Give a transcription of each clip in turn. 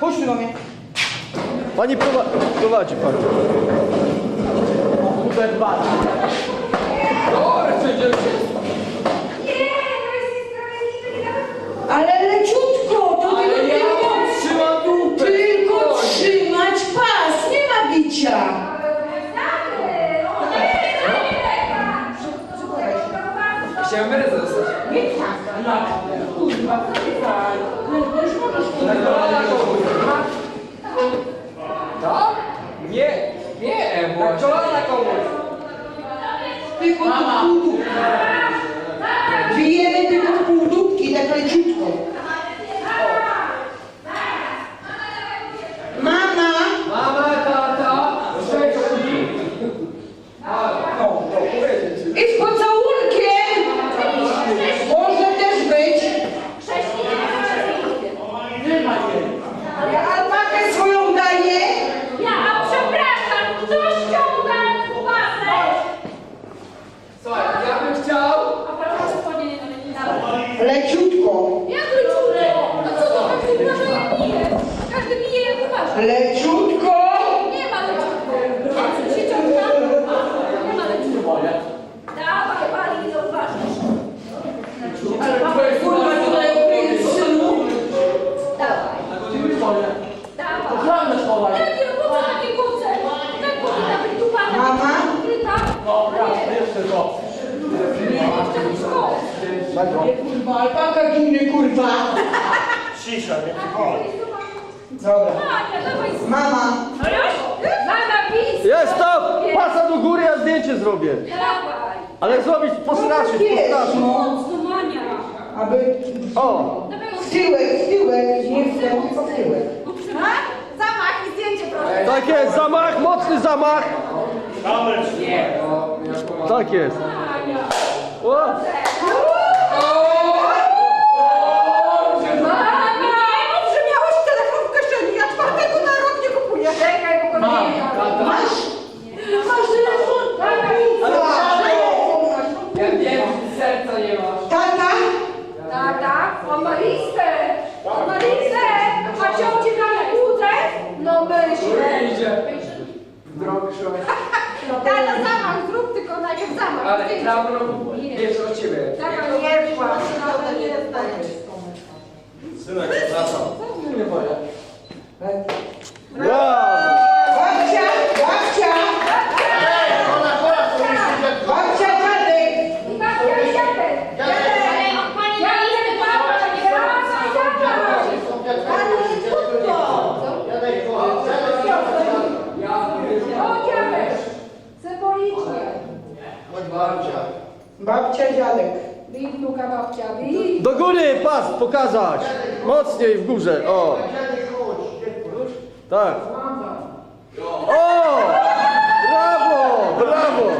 Chodź tu do mnie. Pani prowa prowadzi pani. Kurde, dwa. Ale leciutko, to Ale tylko, ja trzymam dupę. tylko trzymać pas, nie ma bicia. Chciałem emerytę dostać. Nie tak, jak? Kurwa, tak. No już możesz Na kolana komuś. Tak? Nie, nie, bo... Na kolana komuś. Tylko do półdóbki. Bijemy tylko do półdóbki, tak leciutko. Mama, Mama, tata, czego chodzi? A, no, no, powiedzieć. i z pocałunkiem. Może też być. Ja alpakę swoją daję. Ja, a przepraszam, kto ściąga kubasę? Słuchaj, ja bym chciał... A proszę spodnie nie należy. Leciutko. Jak leciutko? No co to każdy bierze jak bije? Każdy bije jak uważa. Leciutko. Nie ma leciutko. Ręce się ciągną. Nie ma leciutko. Dawaj, pali, ile uważasz. Ale kurwa tutaj ukryjesz synu. Dawaj, dawaj. Ochronę schowaj. Jakie po co takie kuce? Tak powinna być tu pana. Mama? Ukryta. Nie, Jeszcze to. nie, jeszcze być koło. Nie kurwa, alpaka ginie kurwa. Dobra. Mania, dawaj. Mama. No już? Mama, pis. Jest stop! Pasa do góry, ja zdjęcie zrobię. Dawaj. Ale zrobić, postraszyć, Jest, postraszyć. no. Aby O! W tyłek, w tyłek. Nie w tyłek, tylko w tyłek. Zamach i zdjęcie proszę. Tak jest, zamach, mocny zamach. Nie, no, ja powiem. Tak jest. O! Mama! że miałeś telefon w kieszeni, ja czwartego na rok nie kupuję. Czekaj, bo go nie ma. Masz? Masz telefon? Że serca nie masz. Tata? Tak, tak. On ma listę. On ma listę. A ciącie na kłódę? No myślę. Idzie. W drogę szło. Tata, zamach, zrób tylko najpierw zamach. Ale klamrą wiesz od ciebie. Taka nie płacz. No, nie jest Synek, wracam. Nie boję. Brawo! Babcia, babcia. Babcia, dziadek. I tak, ja jadę. Jadę. Ja idę, mama, nie wracaj, Chodź, Janek. Symbolicznie. Chodź babcia. Babcia, dziadek. Bij wnuka babcia, bij. Do góry pas pokazać. Mocniej w górze. O! Tak. O! Brawo! Brawo!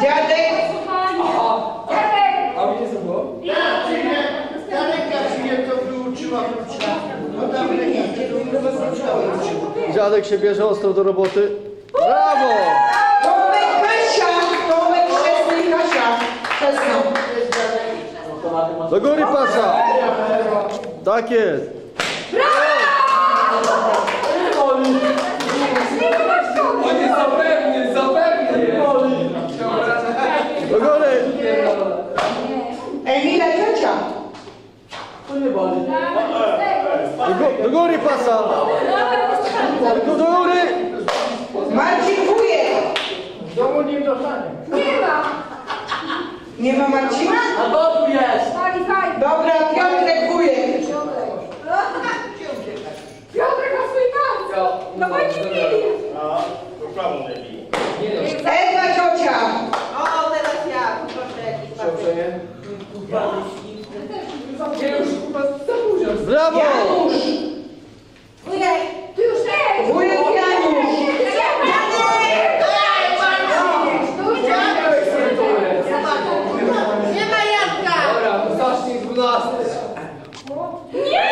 Dziadek. A mnie co było? Dziadek się bierze ostro do roboty. Brawo! Do góry pasa. Tak jest. On jest zapewnie, zapewnie. Do góry. Emila, ciocia. Do, gó- do góry pasa. Do, do góry. Marcin, wujek. Nie ma. Nie ma Marcina? A to tu jest. Dobra, Piotrek, wujek. Piotrek ma swój pas. No bo nie mieli. A, to prawą nie bij. Nie no, Ewa, ciocia. O, teraz ja, proszę jakiś dobrze, nie? Nie już chyba za dużo. Brawo! Janusz. Wujek, ty już nie. Wujek Janusz. Nie ma Janka! Dobra, to zacznij 12. Nie!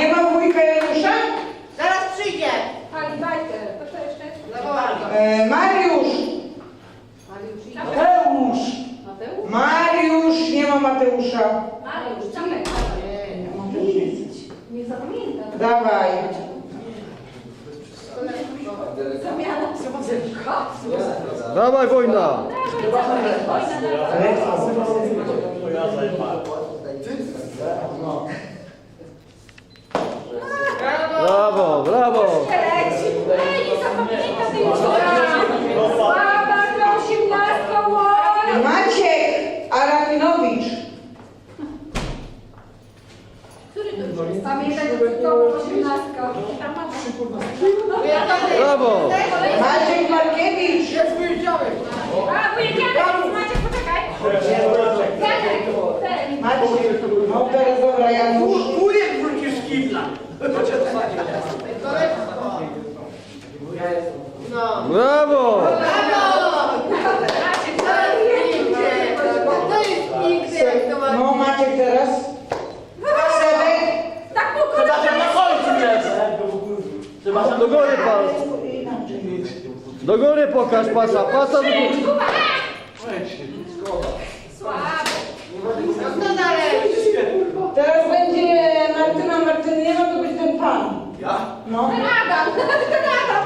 Nie ma wujka Janusza? Zaraz przyjdzie! Fali, bajkę. To co jeszcze? Zawołam go. E, Mariusz. Mateusz. Mariusz. Nie ma Mateusza. Mariusz, Zamek. Dawaj. Dawaj wojna! Brawo, brawo! Ej, nie zapomnijcie tej dziury. Słaba to osiemnastka, łoj. Maciek Arakinowicz. Pamiętajcie, że to osiemnastka. Brawo! Maciek Markiewicz. A, wujek Janek, Maciek, poczekaj. Janek, ten. Maciek. No teraz dobra, Janusz. Wujek wrócisz z kibla. Brawo! No Maciek teraz. Sebek. Tak po kolei. Chyba, że na końcu jest. Chyba, że Do góry pas! Do góry pokaż pasa, pasa do góry! No dalej. Teraz będzie Martyna Martynieva, to będzie ten pan. Ja? No. Ten Adam, ten Adam.